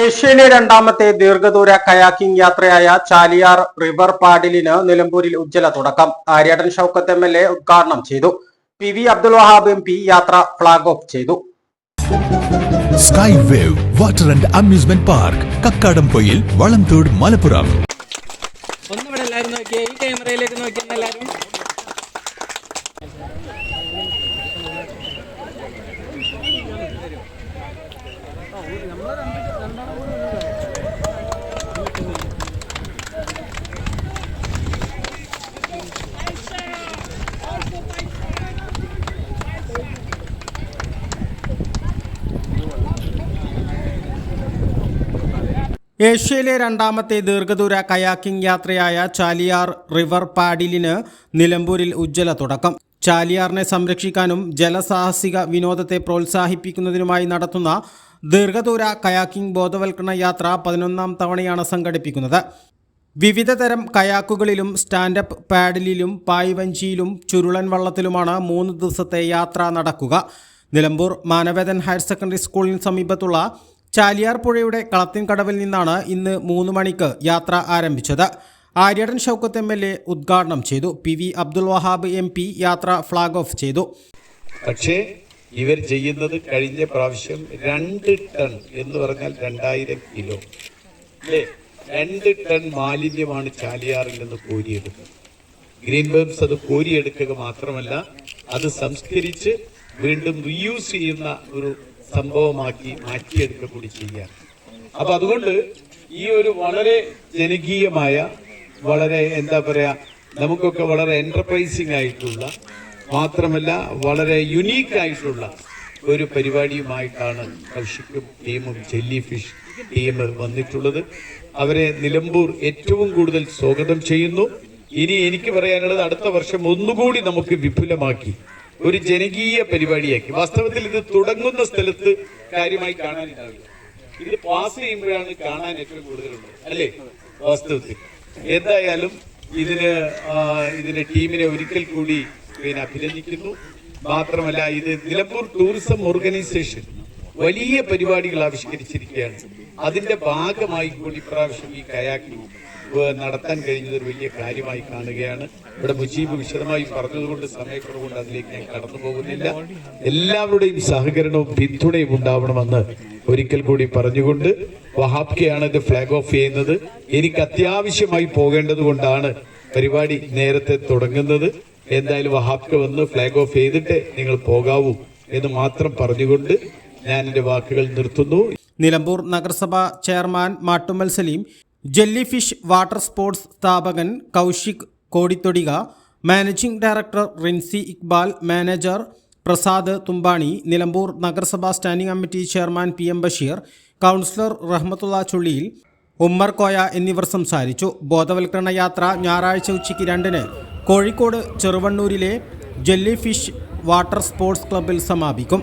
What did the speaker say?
ഏഷ്യയിലെ രണ്ടാമത്തെ ദീർഘദൂര കയാക്കിംഗ് യാത്രയായ ചാലിയാർ റിവർ പാഡിലിന് നിലമ്പൂരിൽ ഉജ്ജ്വല തുടക്കം. Aryadan Shoukath M L A ഉദ്ഘാടനം ചെയ്തു. P V Abdul Wahab M P യാത്ര ഫ്ലാഗ് ഓഫ് ചെയ്തു. Sky wave water and amusement park Kakkadampoyil Valamthode Malappuram. ഒന്നിവിടെ എല്ലാവരും നോക്കിയേ ഈ ക്യാമറയിലേക്ക് നോക്കിയെന്ന് എല്ലാവരും. ഏഷ്യയിലെ രണ്ടാമത്തെ ദീർഘദൂര കയാക്കിംഗ് യാത്രയായ ചാലിയാർ റിവർ പാഡിലിന് നിലമ്പൂരിൽ ഉജ്ജ്വല തുടക്കം. ചാലിയാറിനെ സംരക്ഷിക്കാനും ജലസാഹസിക വിനോദത്തെ പ്രോത്സാഹിപ്പിക്കുന്നതിനുമായി നടത്തുന്ന ദീർഘദൂര കയാക്കിംഗ് ബോധവൽക്കരണ യാത്ര പതിനൊന്നാം തവണയാണ് സംഘടിപ്പിക്കുന്നത്. വിവിധ തരം കയാക്കുകളിലും സ്റ്റാൻഡപ്പ് പാഡിലും പായ്വഞ്ചിയിലും ചുരുളൻ വള്ളത്തിലുമാണ് മൂന്ന് ദിവസത്തെ യാത്ര നടക്കുക. നിലമ്പൂർ മാനവേദൻ ഹയർ സെക്കൻഡറി സ്കൂളിന് സമീപത്തുള്ള ചാലിയാർ പുഴയുടെ കളത്തിൻകടവിൽ നിന്നാണ് ഇന്ന് മൂന്ന് മണിക്ക് യാത്ര ആരംഭിച്ചത്. Aryadan Shoukath M L A ഉദ്ഘാടനം ചെയ്തു. P V Abdul Wahab M P യാത്ര ഫ്ലാഗ് ഓഫ് ചെയ്തു. പക്ഷേ ഇവർ ചെയ്യുന്നത് കഴിഞ്ഞ പ്രാവശ്യം രണ്ട് ടൺ എന്ന് പറഞ്ഞാൽ രണ്ടായിരം കിലോ. അല്ലേ? രണ്ട് ടൺ മാലിന്യമാണ് ചാലിയാറിൽ നിന്ന് കോരിയെടുക്കുന്നത് ഗ്രീൻ ബേംസ് അത് കോരിയെടുക്കുക മാത്രമല്ല അത് സംസ്കരിച്ച് വീണ്ടും റീയൂസ് ചെയ്യുന്ന ഒരു സംഭവമാക്കി മാറ്റിയെടുക്കുക കൂടി ചെയ്യുകയാണ്. അപ്പൊ അതുകൊണ്ട് ഈ ഒരു വളരെ ജനകീയമായ വളരെ എന്താ പറയാ നമുക്കൊക്കെ വളരെ എന്റർപ്രൈസിംഗ് ആയിട്ടുള്ള മാത്രമല്ല വളരെ യുണീക്ക് ആയിട്ടുള്ള ഒരു പരിപാടിയുമായിട്ടാണ് കൗശിക്കും ടീമും ജെല്ലി ഫിഷ് ടീം വന്നിട്ടുള്ളത്. അവരെ നിലമ്പൂർ ഏറ്റവും കൂടുതൽ സ്വാഗതം ചെയ്യുന്നു. ഇനി എനിക്ക് പറയാനുള്ളത് അടുത്ത വർഷം ഒന്നുകൂടി നമുക്ക് വിപുലമാക്കി ഒരു ജനകീയ പരിപാടിയാക്കി. വാസ്തവത്തിൽ ഇത് തുടങ്ങുന്ന സ്ഥലത്ത് കാര്യമായി കാണാനുണ്ടാവില്ല ഇത് പാസ് ചെയ്യുമ്പോഴാണ് കാണാൻ ഏറ്റവും കൂടുതലുള്ളത്. അല്ലേ? വാസ്തവത്തിൽ. എന്തായാലും ഇതിന് ഇതിന്റെ ടീമിനെ ഒരിക്കൽ കൂടി പിന്നെ അഭിനന്ദിക്കുന്നു. മാത്രമല്ല ഇത് നിലമ്പൂർ ടൂറിസം ഓർഗനൈസേഷൻ വലിയ പരിപാടികൾ ആവിഷ്കരിച്ചിരിക്കുകയാണ്. അതിന്റെ ഭാഗമായി കൂടി ഇപ്രാവശ്യം ഈ കയാക്കിംഗ് നടത്താൻ കഴിഞ്ഞത് ഒരു വലിയ കാര്യമായി കാണുകയാണ്. ഇവിടെ മുജീബ് വിശദമായി പറഞ്ഞതുകൊണ്ട് സമയക്കുറവുകൊണ്ട് അതിലേക്ക് ഞാൻ കടന്നു പോകുന്നില്ല. എല്ലാവരുടെയും സഹകരണവും പിന്തുണയും ഉണ്ടാവണമെന്ന് ഒരിക്കൽ കൂടി പറഞ്ഞുകൊണ്ട് വഹാബ്കയാണ് ഇത് ഫ്ലാഗ് ഓഫ് ചെയ്യുന്നത്. എനിക്ക് അത്യാവശ്യമായി പോകേണ്ടത് കൊണ്ടാണ് പരിപാടി നേരത്തെ തുടങ്ങുന്നത്. എന്തായാലും വഹാബ്ക വന്ന് ഫ്ലാഗ് ഓഫ് ചെയ്തിട്ട് നിങ്ങൾ പോകാവൂ എന്ന് മാത്രം പറഞ്ഞുകൊണ്ട് ഞാൻ എന്റെ വാക്കുകൾ നിർത്തുന്നു. നിലമ്പൂർ നഗരസഭ chairman Mattummal Saleem jelly fish water sports സ്ഥാപകൻ Kaushik Kodithodika managing director Rinsi Iqbal manager Prasad Thumbani Nilambur നഗരസഭാ standing committee chairman P M Basheer councillor Rahmathulla Chulliyil Ummer Koya എന്നിവർ സംസാരിച്ചു. ബോധവൽക്കരണ യാത്ര ഞായറാഴ്ച ഉച്ചയ്ക്ക് രണ്ടിന് കോഴിക്കോട് ചെറുവണ്ണൂരിലെ ജെല്ലി ഫിഷ് വാട്ടർ സ്പോർട്സ് ക്ലബിൽ സമാപിക്കും.